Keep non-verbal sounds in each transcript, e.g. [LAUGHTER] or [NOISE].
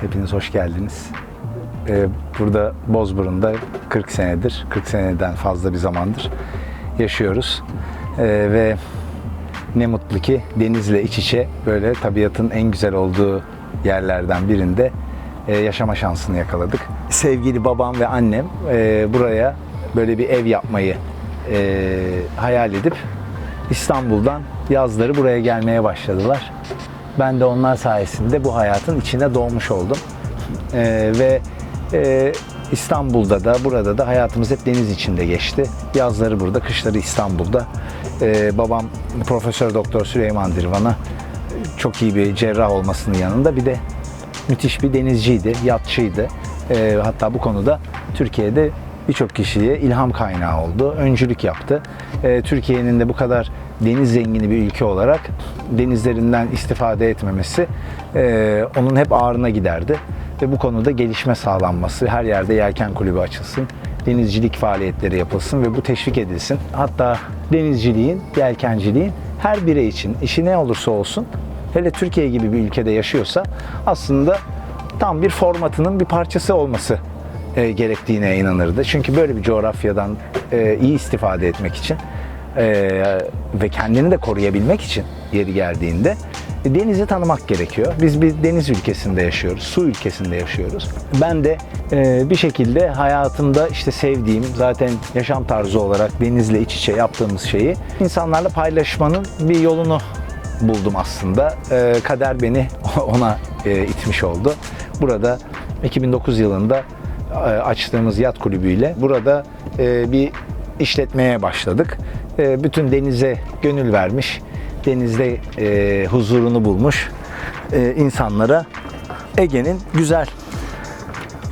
hepiniz hoş geldiniz. Ee, burada Bozburun'da 40 senedir, 40 seneden fazla bir zamandır yaşıyoruz. Ee, ve ne mutlu ki denizle iç içe böyle tabiatın en güzel olduğu yerlerden birinde e, yaşama şansını yakaladık. Sevgili babam ve annem e, buraya böyle bir ev yapmayı e, hayal edip İstanbul'dan yazları buraya gelmeye başladılar. Ben de onlar sayesinde bu hayatın içine doğmuş oldum. Ee, ve e, İstanbul'da da burada da hayatımız hep deniz içinde geçti. Yazları burada, kışları İstanbul'da. Ee, babam Profesör Doktor Süleyman Dirvan'a çok iyi bir cerrah olmasının yanında bir de müthiş bir denizciydi, yatçıydı. Ee, hatta bu konuda Türkiye'de birçok kişiye ilham kaynağı oldu, öncülük yaptı. Ee, Türkiye'nin de bu kadar deniz zengini bir ülke olarak denizlerinden istifade etmemesi e, onun hep ağrına giderdi. Ve bu konuda gelişme sağlanması, her yerde yelken kulübü açılsın, denizcilik faaliyetleri yapılsın ve bu teşvik edilsin. Hatta denizciliğin, yelkenciliğin her birey için, işi ne olursa olsun, hele Türkiye gibi bir ülkede yaşıyorsa aslında tam bir formatının bir parçası olması e, gerektiğine inanırdı. Çünkü böyle bir coğrafyadan e, iyi istifade etmek için e, ve kendini de koruyabilmek için yeri geldiğinde e, denizi tanımak gerekiyor. Biz bir deniz ülkesinde yaşıyoruz, su ülkesinde yaşıyoruz. Ben de e, bir şekilde hayatımda işte sevdiğim, zaten yaşam tarzı olarak denizle iç içe yaptığımız şeyi insanlarla paylaşmanın bir yolunu buldum aslında. E, kader beni [LAUGHS] ona e, itmiş oldu. Burada 2009 yılında açtığımız yat kulübüyle burada e, bir işletmeye başladık. E, bütün denize gönül vermiş, denizde e, huzurunu bulmuş insanlara Ege'nin güzel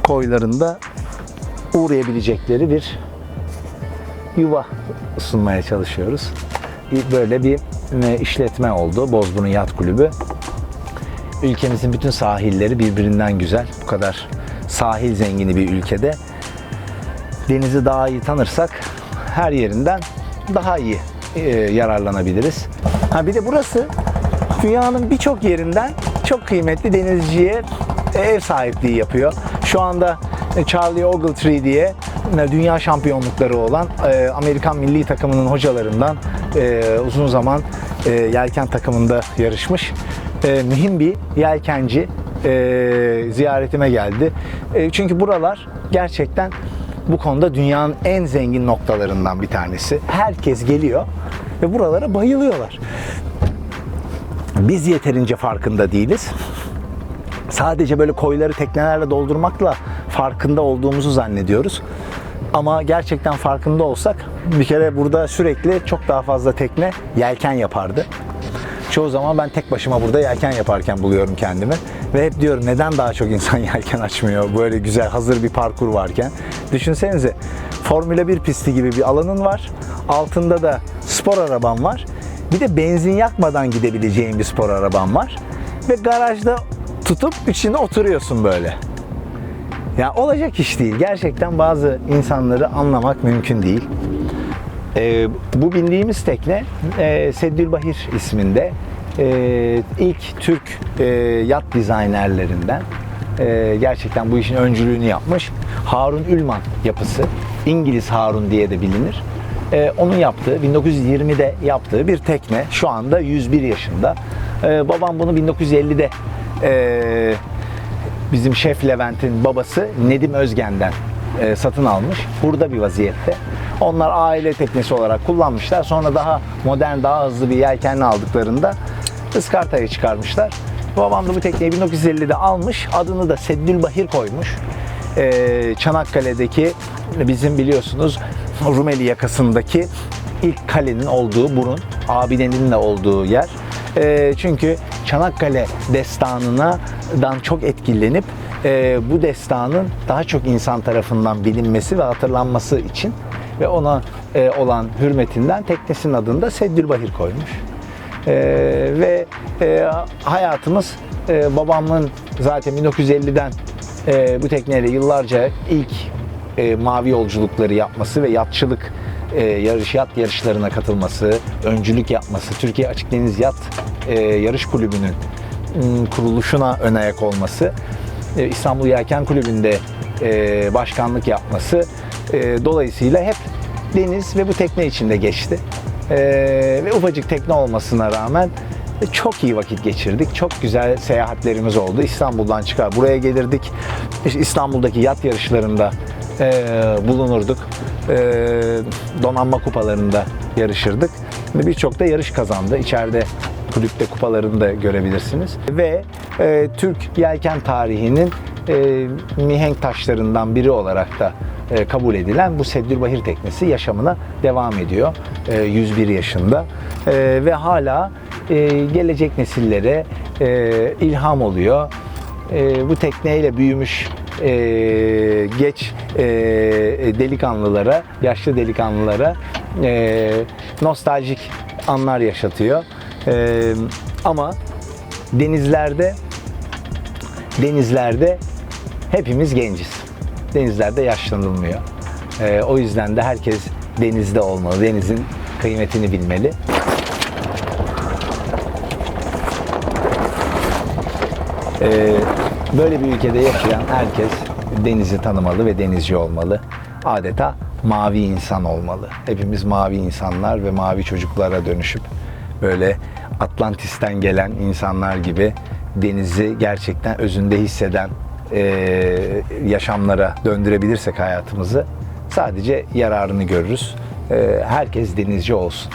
koylarında uğrayabilecekleri bir yuva sunmaya çalışıyoruz. Böyle bir işletme oldu Bozburun Yat Kulübü. Ülkemizin bütün sahilleri birbirinden güzel. Bu kadar sahil zengini bir ülkede denizi daha iyi tanırsak her yerinden daha iyi e, yararlanabiliriz. Ha bir de burası dünyanın birçok yerinden çok kıymetli denizciye ev sahipliği yapıyor. Şu anda e, Charlie Ogletree diye e, dünya şampiyonlukları olan e, Amerikan milli takımının hocalarından e, uzun zaman e, yelken takımında yarışmış. E, mühim bir yelkenci e, ziyaretime geldi. E, çünkü buralar gerçekten bu konuda dünyanın en zengin noktalarından bir tanesi. Herkes geliyor ve buralara bayılıyorlar. Biz yeterince farkında değiliz. Sadece böyle koyları teknelerle doldurmakla farkında olduğumuzu zannediyoruz. Ama gerçekten farkında olsak bir kere burada sürekli çok daha fazla tekne yelken yapardı. Çoğu zaman ben tek başıma burada yelken yaparken buluyorum kendimi. Ve hep diyorum neden daha çok insan [LAUGHS] yelken açmıyor böyle güzel hazır bir parkur varken. Düşünsenize Formula 1 pisti gibi bir alanın var. Altında da spor araban var. Bir de benzin yakmadan gidebileceğin bir spor araban var. Ve garajda tutup içine oturuyorsun böyle. Ya olacak iş değil. Gerçekten bazı insanları anlamak mümkün değil. Ee, bu bindiğimiz tekne e, Seddülbahir isminde e, ilk Türk e, yat dizaynerlerinden e, gerçekten bu işin öncülüğünü yapmış Harun Ülman yapısı İngiliz Harun diye de bilinir. E, onun yaptığı 1920'de yaptığı bir tekne şu anda 101 yaşında. E, babam bunu 1950'de e, bizim Şef Levent'in babası Nedim Özgen'den e, satın almış. Burada bir vaziyette. Onlar aile teknesi olarak kullanmışlar. Sonra daha modern, daha hızlı bir yelkenli aldıklarında ıskartaya çıkarmışlar. Babam da bu tekneyi 1950'de almış. Adını da Seddülbahir koymuş. E, Çanakkale'deki bizim biliyorsunuz Rumeli yakasındaki ilk kalenin olduğu burun, abidenin de olduğu yer. E, çünkü Çanakkale destanından çok etkilenip e, bu destanın daha çok insan tarafından bilinmesi ve hatırlanması için ve ona e, olan hürmetinden teknesinin adını da Seddülbahir koymuş. E, ve e, hayatımız e, babamın zaten 1950'den e, bu tekneyle yıllarca ilk e, mavi yolculukları yapması ve yatçılık e, yarış yat yarışlarına katılması, öncülük yapması, Türkiye Açık Deniz Yat e, Yarış Kulübü'nün m, kuruluşuna ön ayak olması e, İstanbul Yelken Kulübü'nde e, başkanlık yapması e, dolayısıyla hep deniz ve bu tekne içinde geçti. Ve ufacık tekne olmasına rağmen çok iyi vakit geçirdik. Çok güzel seyahatlerimiz oldu. İstanbul'dan çıkar buraya gelirdik. İstanbul'daki yat yarışlarında bulunurduk. Donanma kupalarında yarışırdık. Birçok da yarış kazandı. İçeride kulüpte kupalarını da görebilirsiniz. Ve e, Türk yelken tarihinin e, mihenk taşlarından biri olarak da e, kabul edilen bu Seddülbahir teknesi yaşamına devam ediyor. E, 101 yaşında E, ve hala e, gelecek nesillere e, ilham oluyor. E, bu tekneyle büyümüş e, geç e, delikanlılara, yaşlı delikanlılara e, nostaljik anlar yaşatıyor. E, ama denizlerde denizlerde hepimiz genciz. Denizlerde yaşlanılmıyor. E, o yüzden de herkes denizde olmalı. Denizin kıymetini bilmeli. Ee, böyle bir ülkede yaşayan herkes denizi tanımalı ve denizci olmalı. Adeta mavi insan olmalı. Hepimiz mavi insanlar ve mavi çocuklara dönüşüp böyle Atlantis'ten gelen insanlar gibi denizi gerçekten özünde hisseden e, yaşamlara döndürebilirsek hayatımızı sadece yararını görürüz. E, herkes denizci olsun.